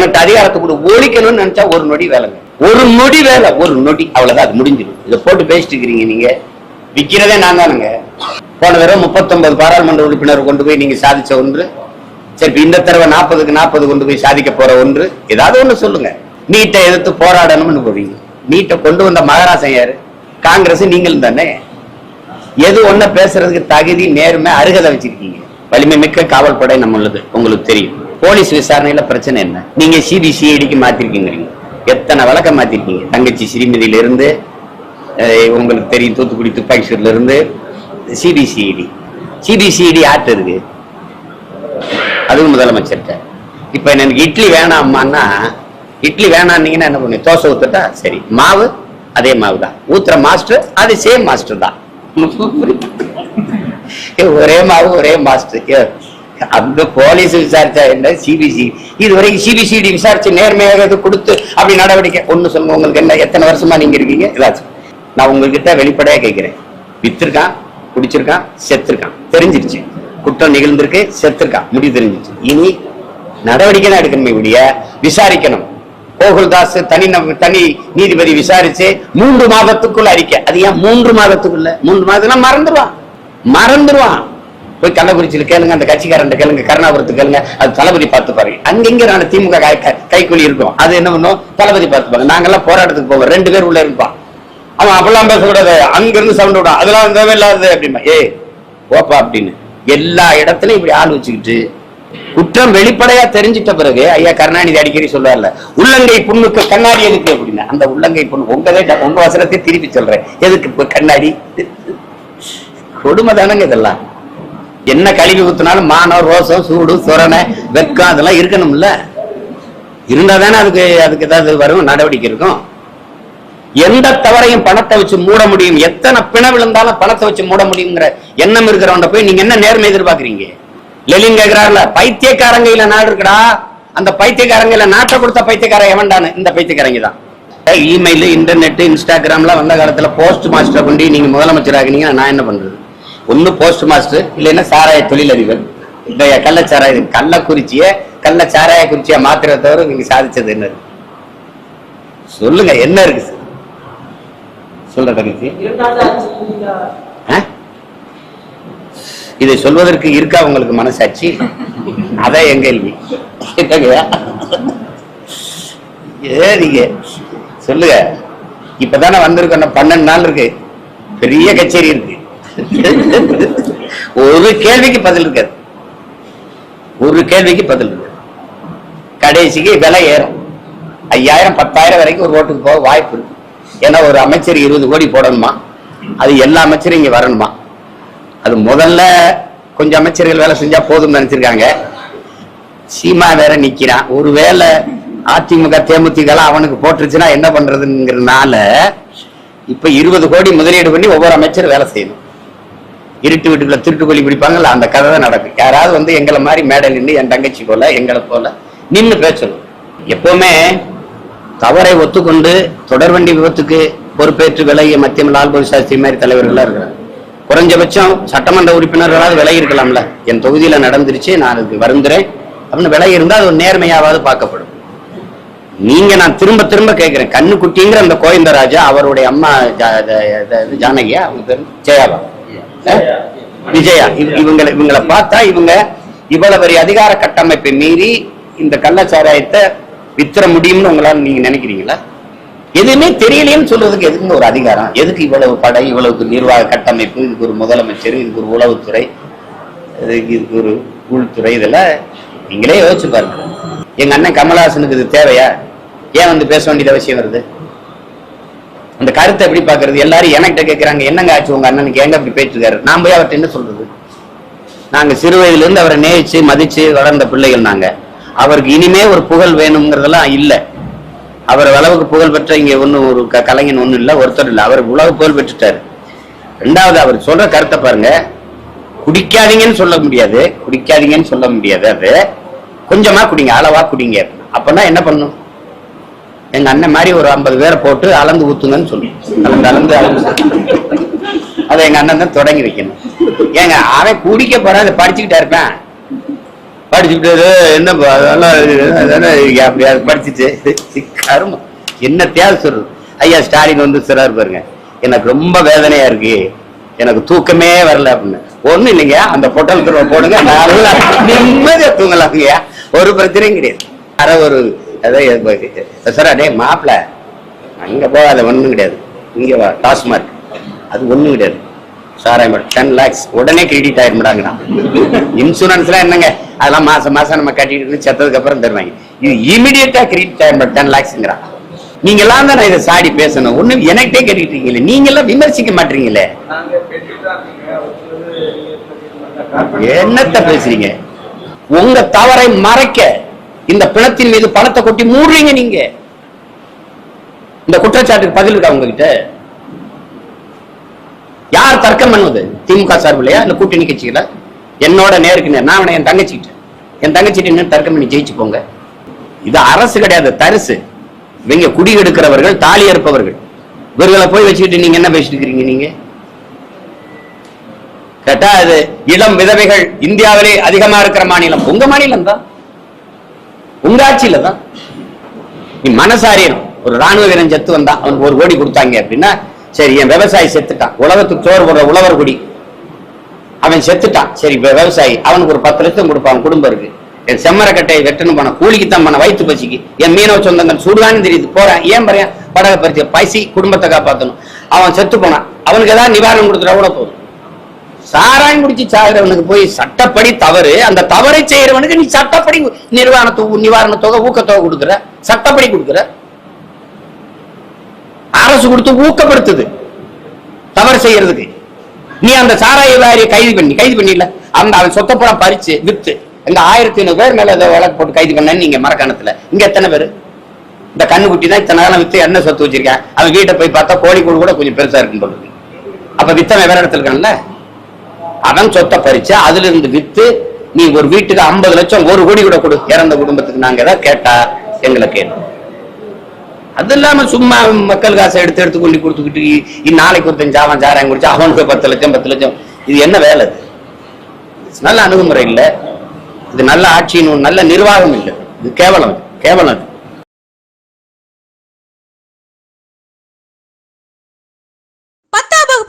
எனக்கு அதிகாரத்தை கொடு ஒழிக்கணும்னு நினைச்சா ஒரு நொடி வேலைங்க. ஒரு நொடி வேலை ஒரு நொடி. அவ்வளவுதான் அது முடிஞ்சிடும். இதை போட்டு பேசிட்டு இருக்கிறீங்க நீங்க. விற்கிறதே நான் தானுங்க. போன தடவை முப்பத்தொன்பது பாராளுமன்ற உறுப்பினர் கொண்டு போய் நீங்க சாதிச்ச ஒன்று. சரி இந்த தடவை நாற்பதுக்கு நாற்பது கொண்டு போய் சாதிக்க போற ஒன்று. ஏதாவது ஒண்ணு சொல்லுங்க. நீட்டை எதிர்த்து போராடணும்னு போவீங்க நீட்டை கொண்டு வந்த மகாராசன் யாரு? காங்கிரஸ் நீங்களும் தானே. எது ஒன்ன பேசுறதுக்கு தகுதி நேர்மை அருகதை வச்சிருக்கீங்க. வலிமை மிக்க காவல் படை நம்ம உள்ளது உங்களுக்கு தெரியும். போலீஸ் விசாரணையில பிரச்சனை என்ன? நீங்க சிபிசிஐடிக்கு மாத்திருக்கீங்க. எத்தனை வழக்கம் மாத்திருக்கீங்க? தங்கச்சி ஸ்ரீமதியில இருந்து உங்களுக்கு தெரியும் தூத்துக்குடி துப்பாக்கி சூர்ல இருந்து சிபிசிஐடி சிபிசிஐடி ஆட்டு இருக்கு? அதுவும் முதலமைச்சர்கிட்ட. இப்ப எனக்கு இட்லி வேணாமான்னா இட்லி வேணான்னீங்கன்னா என்ன பண்ணு தோசை ஊத்துட்டா சரி. மாவு அதே மாவு தான் ஊத்துற மாஸ்டர் அது சேம் மாஸ்டர் தான். ஒரே மாவு ஒரே மாஸ்டர். ஏ, அந்த போலீஸ் விசாரிச்சா என்ன? சிபிசி இதுவரைக்கும் சிபிசிடி விசாரிச்சு நேர்மையாக இது கொடுத்து அப்படி நடவடிக்கை. ஒண்ணு சொல்லுங்க உங்களுக்கு என்ன? எத்தனை வருஷமா நீங்க இருக்கீங்க? ஏதாச்சும் நான் உங்ககிட்ட வெளிப்படையா கேட்கிறேன் வித்திருக்கான் குடிச்சிருக்கான் செத்துருக்கான். தெரிஞ்சிருச்சு. குற்றம் நிகழ்ந்திருக்கு செத்துருக்கான். முடிவு தெரிஞ்சிருச்சு. இனி நடவடிக்கை தான் எடுக்கணுமே விடிய விசாரிக்கணும். கோகுல்தாஸ் தனி நப- தனி நீதிபதி விசாரிச்சு மூன்று மாதத்துக்குள்ள அறிக்கை. அது ஏன் மூன்று மாதத்துக்குள்ள? மூன்று மாதத்துல மறந்துடுவான் மறந்துடுவான் போய் கள்ளக்குறிச்சியில் கேளுங்க அந்த கட்சிக்காரன் கேளுங்க கருணாபுரத்து கேளுங்க அது தளபதி பார்த்துப்பாரு. பாருங்க அங்கங்க நான் திமுக கை- கைக்கூலி இருக்கும். அது என்ன பண்ணும்? தளபதி பார்த்துப்பாங்க. நாங்கெல்லாம் போராட்டத்துக்கு போவோம். ரெண்டு பேர் உள்ள இருப்பான். அவன் அப்பெல்லாம் பேசக்கூடாது. அங்க இருந்து சவுண்ட் விடும். அதெல்லாம் தேவையில்லாதது அப்படிமா ஏ ஓப்பா அப்படின்னு. எல்லா இடத்துலயும் இப்படி ஆள் வச்சுக்கிட்டு குற்றம் வெளிப்படையா தெரிஞ்சிட்ட பிறகு ஐயா கருணாநிதி அடிக்கடி சொல்றாருல உள்ளங்கை புண்ணுக்கு கண்ணாடி எதுக்கு? அப்படின்னு. அந்த உள்ளங்கை புண்ணு உங்களே உங்க வசனத்தை திருப்பி சொல்றேன். எதுக்கு இப்ப கண்ணாடி? கொடுமை தானங்க இதெல்லாம். என்ன கழுவி ஊத்தினாலும் மானம் ரோசம் சூடு சுரணை வெக்கம் அதெல்லாம் இருக்கணும்ல. இருந்தால் தானே அதுக்கு அதுக்கு ஏதாவது வரும் நடவடிக்கை இருக்கும். எந்த தவறையும் பணத்தை வச்சு மூட முடியும். எத்தனை பிண விழுந்தாலும் பணத்தை வச்சு மூட முடியுங்கிற எண்ணம் இருக்கிறவன்ட போய் நீங்க என்ன நேர்மை எதிர்பார்க்குறீங்க? லெலின் கேக்குறாருல பைத்தியக்காரங்கையில நாடு இருக்குடா. அந்த பைத்தியக்காரங்கையில நாட்டை கொடுத்த பைத்தியக்கார எவன்டானு இந்த பைத்தியக்காரங்க தான். இமெயில் இன்டர்நெட் இன்ஸ்டாகிராம்லாம் வந்த காலத்துல போஸ்ட் மாஸ்டரை கொண்டு நீங்க முதலமைச்சர் ஆகினீங்கன்னா நான் என்ன பண்றது? ஒண்ணு போஸ்ட் மாஸ்டர் இல்லைன்னா சாராய தொழிலதிபர். இந்த கள்ளச்சாராய கள்ளக்குறிச்சிய கள்ளச்சாராய குறிச்சியை மாத்திர தவிர நீங்க சாதிச்சது என்ன சொல்லுங்க என்ன இருக்கு? சார்? சொல்ற தங்கச்சி இதை சொல்வதற்கு இருக்கா உங்களுக்கு மனசாட்சி? அதான் என் கேள்வி. ஏ நீங்க சொல்லுங்க. இப்பதானே வந்திருக்கோம் பன்னெண்டு நாள் இருக்கு. பெரிய கச்சேரி இருக்கு. ஒரு கேள்விக்கு பதில் இருக்காது. ஒரு கேள்விக்கு பதில் இருக்கு கடைசிக்கு விலை ஏறும். ஐயாயிரம் பத்தாயிரம் வரைக்கும் ஒரு ஓட்டுக்கு போக வாய்ப்பு இருக்கு. ஏன்னா ஒரு அமைச்சர் இருபது கோடி போடணுமா? அது எல்லா அமைச்சரும் இங்க வரணுமா? அது முதல்ல கொஞ்சம் அமைச்சர்கள் வேலை செஞ்சா போதும்னு நினைச்சிருக்காங்க. சீமா வேற நிக்கிறான். ஒருவேளை அதிமுக தேமுதிக எல்லாம் அவனுக்கு போட்டுருச்சுன்னா என்ன பண்றதுங்கிறதுனால இப்ப இருபது கோடி முதலீடு பண்ணி ஒவ்வொரு அமைச்சர் வேலை செய்யணும். இருட்டு வீட்டுக்குள்ள திருட்டு கொல்லி பிடிப்பாங்கல்ல அந்த கதை தான் நடக்கும். யாராவது வந்து எங்களை மாதிரி மேடை நின்று என் தங்கச்சி போல எங்களை போல நின்னு பேசணும் எப்பவுமே தவறை ஒத்துக்கொண்டு தொடர்வண்டி விபத்துக்கு பொறுப்பேற்று விலகிய மத்திய லால்பதி சாஸ்திரி மாதிரி தலைவர்களா இருக்கிறாங்க. குறைஞ்சபட்சம் சட்டமன்ற உறுப்பினர்களாவது விலகி இருக்கலாம்ல. என் தொகுதியில நடந்துருச்சு நான் அதுக்கு வருந்துறேன். அப்படின்னு விலகி இருந்தால் அது ஒரு நேர்மையாவது பார்க்கப்படும். நீங்க நான் திரும்ப திரும்ப கேட்கிறேன் கண்ணுக்குட்டிங்கிற அந்த கோவிந்தராஜா அவருடைய அம்மா ஜானகியா அவங்க பேர் ஜெயாபா விஜயா. இவ- இவங்களை இவங்களை பார்த்தா இவங்க இவ்வளவு பெரிய அதிகார கட்டமைப்பை மீறி இந்த கள்ளச்சாராயத்தை வித்துற முடியும்னு உங்களால நீங்க நினைக்கிறீங்களா? எதுவுமே தெரியலையேன்னு சொல்றதுக்கு எதுக்குங்க ஒரு அதிகாரம்? எதுக்கு இவ்வளவு படை இவ்வளவு நிர்வாக கட்டமைப்பு இதுக்கு ஒரு முதலமைச்சர் இதுக்கு ஒரு உளவுத்துறை இதுக்கு இதுக்கு ஒரு உள்துறை இதெல்லாம் நீங்களே யோசிச்சு பாருங்க. எங்க அண்ணன் கமலஹாசனுக்கு இது தேவையா? ஏன் வந்து பேச வேண்டியது அவசியம் வருது? அந்த கருத்தை எப்படி பாக்குறது எல்லாரும் என்கிட்ட கேட்கிறாங்க என்னங்க ஆச்சு? உங்க அண்ணனுக்கு எங்க அப்படி பேசிருக்காரு நான் போய் அவர்கிட்ட என்ன சொல்றது? நாங்க சிறு வயதுல இருந்து அவரை நேயிச்சு மதிச்சு வளர்ந்த பிள்ளைகள் நாங்க. அவருக்கு இனிமே ஒரு புகழ் வேணுங்கிறதெல்லாம் இல்லை. அவர் அளவுக்கு புகழ் பெற்ற இங்க ஒண்ணும் ஒரு க- கலைஞன் ஒன்றும் இல்லை ஒருத்தர் இல்லை. அவர் உலக புகழ் பெற்றுட்டாரு. ரெண்டாவது அவர் சொல்ற கருத்தை பாருங்க. குடிக்காதீங்கன்னு சொல்ல முடியாது. குடிக்காதீங்கன்னு சொல்ல முடியாது. அது கொஞ்சமா குடிங்க அளவா குடிங்க. அப்பனா என்ன பண்ணும்? எங்க அண்ணன் மாதிரி ஒரு ஐம்பது பேரை போட்டு அளந்து ஊத்துங்கன்னு சொல்லுவோம் அளந்து அளந்து அளந்து. அதை எங்க அண்ணன் தான் தொடங்கி வைக்கணும். ஏங்க அவன் குடிக்க போறான் அதை படிச்சுக்கிட்டா இருப்பேன் படிச்சுக்கிட்டு என்ன அதெல்லாம் படிச்சுட்டு கரும. என்ன தேவை சொல்றது. ஐயா ஸ்டாலின் வந்து சிறார் பாருங்க. எனக்கு ரொம்ப வேதனையா இருக்கு. எனக்கு தூக்கமே வரல அப்படின்னு. ஒண்ணும் இல்லைங்க அந்த பொட்டல் போடுங்க நல்லா நிம்மதியா தூங்கலாம் ஒரு பிரச்சனையும் கிடையாது. அரை ஒரு அதான் சார் அடே மாப்பிள அங்க போகாத ஒன்றும் கிடையாது. இங்கே வா டாஸ்மார்க் அது ஒண்ணும் கிடையாது. சாராயம் டென் லேக்ஸ் உடனே கிரெடிட் ஆயிடும்டாங்கண்ணா இன்சூரன்ஸ்லாம் என்னங்க? அதெல்லாம் மாசம் மாசம் நம்ம கட்டிட்டு செத்ததுக்கு அப்புறம் தருவாங்க. இது இமிடியட்டா கிரெடிட் ஆயிடும் டென் லேக்ஸுங்கிறான் நீங்க எல்லாம் தான் இதை சாடி பேசணும். ஒண்ணும் எனக்கிட்டே கேட்டுக்கிட்டீங்களே இருக்கீங்களே. நீங்க எல்லாம் விமர்சிக்க மாட்டீங்களே. என்னத்த பேசுறீங்க? உங்க தவறை மறைக்க இந்த பிணத்தின் மீது பணத்தை கொட்டி மூடுறீங்க நீங்க. இந்த குற்றச்சாட்டுக்கு பதில் இருக்கா உங்ககிட்ட? யார் தர்க்கம் பண்ணுவது திமுக சார்பிலையா இல்ல கூட்டணி கட்சிகளா? என்னோட நேருக்கு நேர். நான் என் தங்கச்சிக்கிட்ட என் தங்கச்சிட்டு தர்க்கம் பண்ணி ஜெயிச்சு போங்க. இது அரசு கிடையாது தரிசு. இவங்க குடி எடுக்கிறவர்கள் தாலி அறுப்பவர்கள். இவர்களை போய் வச்சுக்கிட்டு நீங்க என்ன பேசிட்டு இருக்கிறீங்க நீங்க? கேட்டா அது இளம் விதவைகள். இந்தியாவிலே அதிகமா இருக்கிற மாநிலம். உங்க மாநிலம் தான் உங்க ஆட்சியில தான் நீ மனசாரியணும் ஒரு ராணுவ வீரன் செத்து வந்தான் அவனுக்கு ஒரு கோடி கொடுத்தாங்க அப்படின்னா சரி என் விவசாயி செத்துட்டான். உலகத்துக்கு சோறு போடுற உழவர் குடி. அவன் செத்துட்டான். சரி விவசாயி அவனுக்கு ஒரு பத்து லட்சம் கொடுப்பான் குடும்பம் இருக்கு. என் செம்மரக்கட்டையை வெட்டணும் பண்ண கூலிக்கு தான் பண்ண வயிற்று பசிக்கு. என் மீனவ சொந்தங்கள் சுடுதான்னு தெரியுது. போறேன் ஏன் பறையன் படகை பறிச்சு பசி குடும்பத்தை காப்பாற்றணும் அவன் செத்து போனான். அவனுக்கு ஏதாவது நிவாரணம் கொடுத்துட்டா கூட போதும். சாராயம் குடிச்சு சாகிறவனுக்கு போய் சட்டப்படி தவறு அந்த தவறை செய்யறவனுக்கு நீ சட்டப்படி நிர்வாண நிவாரண தொகை ஊக்கத்தொகை கொடுக்குற. சட்டப்படி கொடுக்குற. அரசு கொடுத்து ஊக்கப்படுத்துது தவறு செய்யறதுக்கு. நீ அந்த சாராய வியாபாரியை கைது பண்ணி கைது பண்ணிடல. அந்த அவன் சொத்த பறிச்சு வித்து. இந்த ஆயிரத்தி ஐநூறு பேர் மேல ஏதோ வழக்கு போட்டு கைது பண்ண நீங்க மரக்கணத்துல. இங்க எத்தனை பேர்? இந்த கண்ணுக்குட்டி தான் இத்தனை காலம் வித்து என்ன சொத்து வச்சிருக்கேன். அவன் வீட்டை போய் பார்த்தா கோழி கூட கொஞ்சம் பெருசா இருக்கும் போல அப்ப வித்தவன் வேற இடத்துல இருக்கான்ல? அவன் சொத்தை பறிச்சு அதுல இருந்து வித்து நீ ஒரு வீட்டுக்கு ஐம்பது லட்சம் ஒரு கோடி கூட கொடு. இறந்த குடும்பத்துக்கு நாங்க ஏதாவது கேட்டா எங்களை கேளு. அது இல்லாம சும்மா மக்கள் காசை எடுத்து எடுத்து கொண்டு கொடுத்துக்கிட்டு இந்நாளைக்கு நாளைக்கு ஒருத்தன் ஜாவன் ஜாராயம் குடிச்சு அவனுக்கு பத்து லட்சம் பத்து லட்சம். இது என்ன வேலை அது? நல்ல அணுகுமுறை இல்ல. இது நல்ல ஆட்சியின் நல்ல நிர்வாகம் இல்லை. இது கேவலம் கேவலம்